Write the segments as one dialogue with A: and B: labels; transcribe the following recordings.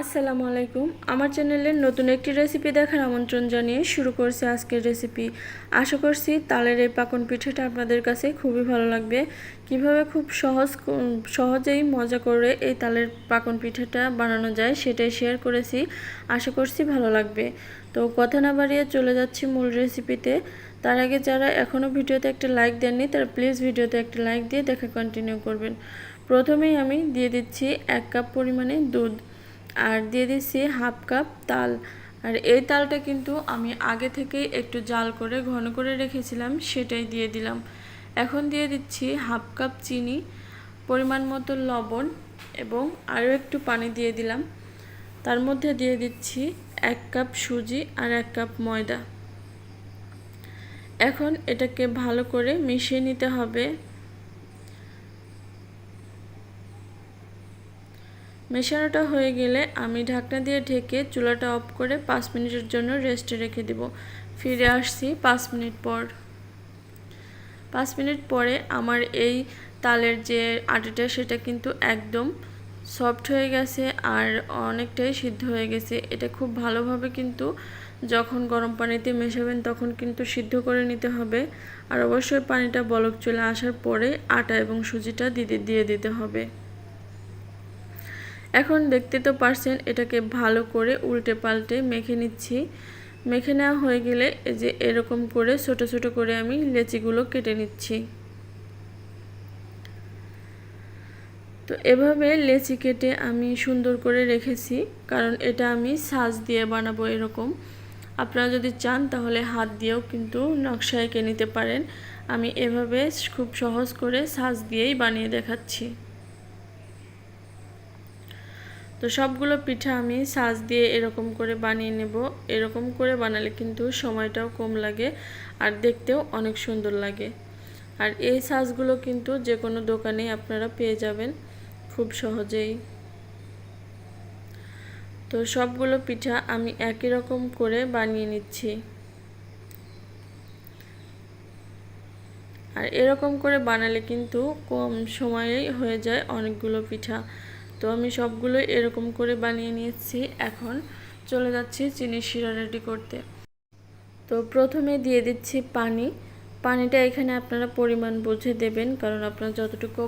A: আসসালামু আলাইকুম। আমার চ্যানেলের নতুন একটি রেসিপি দেখার আমন্ত্রণ জানিয়ে শুরু করছি আজকের রেসিপি। আশা করছি তালের এই পাকন পিঠাটা আপনাদের কাছে খুবই ভালো লাগবে। কীভাবে খুব সহজ সহজেই মজা করে এই তালের পাকন পিঠাটা বানানো যায় সেটাই শেয়ার করেছি। আশা করছি ভালো লাগবে। তো কথা না বাড়িয়ে চলে যাচ্ছি মূল রেসিপিতে। তার আগে যারা এখনও ভিডিওতে একটা লাইক দেননি, তারা প্লিজ ভিডিওতে একটা লাইক দিয়ে দেখা কন্টিনিউ করবেন। প্রথমেই আমি দিয়ে দিচ্ছি এক কাপ পরিমাণে দুধ। আর দিয়ে দিচ্ছি হাফ কাপ তাল। আর এই তালটা কিন্তু আমি আগে থেকেই একটু জাল করে ঘন করে রেখেছিলাম, সেটাই দিয়ে দিলাম। এখন দিয়ে দিচ্ছি হাফ কাপ চিনি, পরিমাণ মতো লবণ এবং আরও একটু পানি দিয়ে দিলাম। তার মধ্যে দিয়ে দিচ্ছি এক কাপ সুজি আর এক কাপ ময়দা। এখন এটাকে ভালো করে মিশিয়ে নিতে হবে। মেশানোটা হয়ে গেলে আমি ঢাকনা দিয়ে ঢেকে চুলাটা অফ করে পাঁচ মিনিটের জন্য রেস্টে রেখে দেব। ফিরে আসছি পাঁচ মিনিট পর। পাঁচ মিনিট পরে আমার এই তালের যে আটাটা সেটা কিন্তু একদম সফট হয়ে গেছে আর অনেকটাই সিদ্ধ হয়ে গেছে। এটা খুব ভালোভাবে কিন্তু যখন গরম পানিতে মেশাবেন তখন কিন্তু সিদ্ধ করে নিতে হবে। আর অবশ্যই পানিটা বলক চলে আসার পরে আটা এবং সুজিটা দিতে দিয়ে দিতে হবে। এখন দেখতে তো পারছেন, এটাকে ভালো করে উল্টে পাল্টে মেখে নিচ্ছি। মেখে নেওয়া হয়ে গেলে যে এরকম করে ছোট ছোট করে আমি লেচিগুলো কেটে নিচ্ছি। তো এভাবে লেচি কেটে আমি সুন্দর করে রেখেছি, কারণ এটা আমি সাজ দিয়ে বানাবো এরকম। আপনারা যদি চান তাহলে হাত দিয়েও কিন্তু নকশা এঁকে নিতে পারেন। আমি এভাবে খুব সহজ করে সাজ দিয়েই বানিয়ে দেখাচ্ছি। তো সবগুলো পিঠা আমি সাজ দিয়ে এরকম করে বানিয়ে নেব। এরকম করে বানালে কিন্তু সময়টাও কম লাগে আর দেখতেও অনেক সুন্দর লাগে। আর এই সাজগুলো কিন্তু যে কোনো দোকানে আপনারা পেয়ে যাবেন খুব সহজেই। তো সবগুলো পিঠা আমি একই রকম করে বানিয়ে নিচ্ছি। আর এরকম করে বানালে কিন্তু কম সময়েই হয়ে যায় অনেকগুলো পিঠা। তো আমি সবগুলো এরকম করে বানিয়ে নিয়েছি। এখন চলে যাচ্ছি চিনি শিরা রেডি করতে। তো প্রথমে দিয়ে দিচ্ছি পানি। পানিটা এখানে আপনারা পরিমাণ বুঝে দেবেন, কারণ আপনারা যতটুকু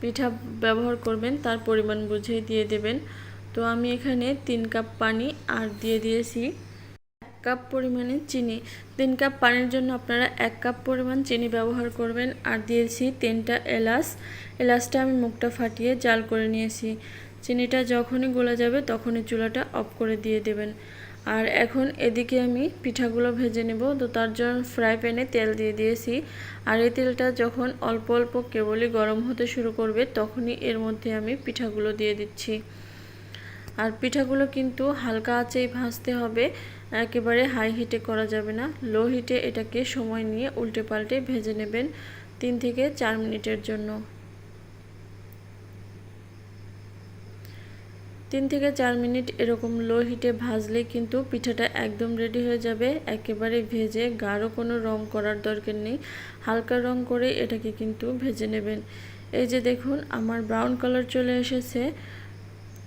A: পিঠা ব্যবহার করবেন তার পরিমাণ বুঝে দিয়ে দেবেন। তো আমি এখানে তিন কাপ পানি আর দিয়ে দিয়েছি কাপ পরিমাণে চিনি। তিন কাপ পানির জন্য আপনারা এক কাপ পরিমাণ চিনি ব্যবহার করবেন। আর দিয়েছি তিনটা এলাচ। এলাচটা আমি মুখটা ফাটিয়ে জাল করে নিয়েছি। চিনিটা যখনই গলে যাবে তখনই চুলাটা অফ করে দিয়ে দেবেন। আর এখন এদিকে আমি পিঠাগুলো ভেজে নেব। তো তার জন্য ফ্রাই প্যানে তেল দিয়ে দিয়েছি। আর এই তেলটা যখন অল্প অল্প কেবলই গরম হতে শুরু করবে তখনই এর মধ্যে আমি পিঠাগুলো দিয়ে দিচ্ছি। আর পিঠাগুলো কিন্তু হালকা আঁচেই ভাজতে হবে। একেবারে হাই হিটে করা যাবে না। লো হিটে এটাকে সময় নিয়ে উল্টে পাল্টে ভেজে নেবেন তিন থেকে চার মিনিটের জন্য। তিন থেকে চার মিনিট এরকম লো হিটে ভাজলে কিন্তু পিঠাটা একদম রেডি হয়ে যাবে। একেবারে ভেজে গাঢ় কোনো রং করার দরকার নেই। হালকা রং করে এটাকে কিন্তু ভেজে নেবেন। এই যে দেখুন, আমার ব্রাউন কালার চলে এসেছে।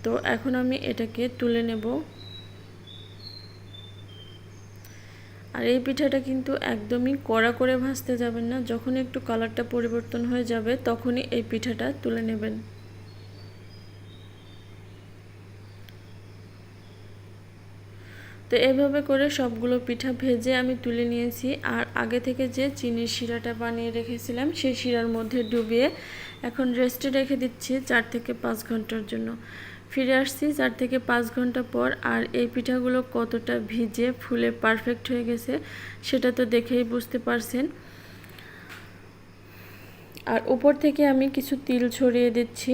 A: তো এখন আমি এটাকে তুলে নেব। আর এই পিঠাটা কিন্তু একদমই কড়া করে ভাজতে যাবেন না। যখন একটু কালারটা পরিবর্তন হয়ে যাবে, তখনই এই পিঠাটা তুলে নেবেন। তো এভাবে করে সবগুলো পিঠা ভেজে আমি তুলে নিয়েছি। আর আগে থেকে যে চিনির শিরাটা বানিয়ে রেখেছিলাম, সেই শিরার মধ্যে ডুবিয়ে এখন রেস্টে রেখে দিচ্ছি চার থেকে পাঁচ ঘণ্টার জন্য। ফিরে আসছি চার থেকে পাঁচ ঘণ্টা পর আর এই পিঠাগুলো কতটা ভিজে, ফুলে পারফেক্ট হয়ে গেছে, সেটা তো দেখেই বুঝতে পারছেন। আর উপর থেকে আমি কিছু তিল ছড়িয়ে দিচ্ছি।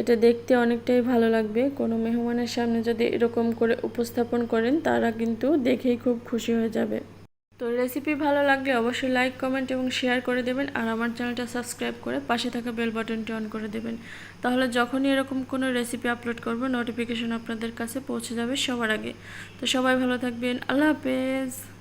A: এটা দেখতে অনেকটাই ভালো লাগবে। কোনো মেহমানের সামনে যদি এরকম করে উপস্থাপন করেন, তারা কিন্তু দেখেই খুব খুশি হয়ে যাবে। তো রেসিপি ভালো লাগলে অবশ্যই লাইক, কমেন্ট এবং শেয়ার করে দেবেন আর আমার চ্যানেলটা সাবস্ক্রাইব করে পাশে থাকা বেল বাটনটি অন করে দেবেন। তাহলে যখনই এরকম কোনো রেসিপি আপলোড করব, নোটিফিকেশন আপনাদের কাছে পৌঁছে যাবে সবার আগে। তো সবাই ভালো থাকবেন। আল্লাহ হাফেজ।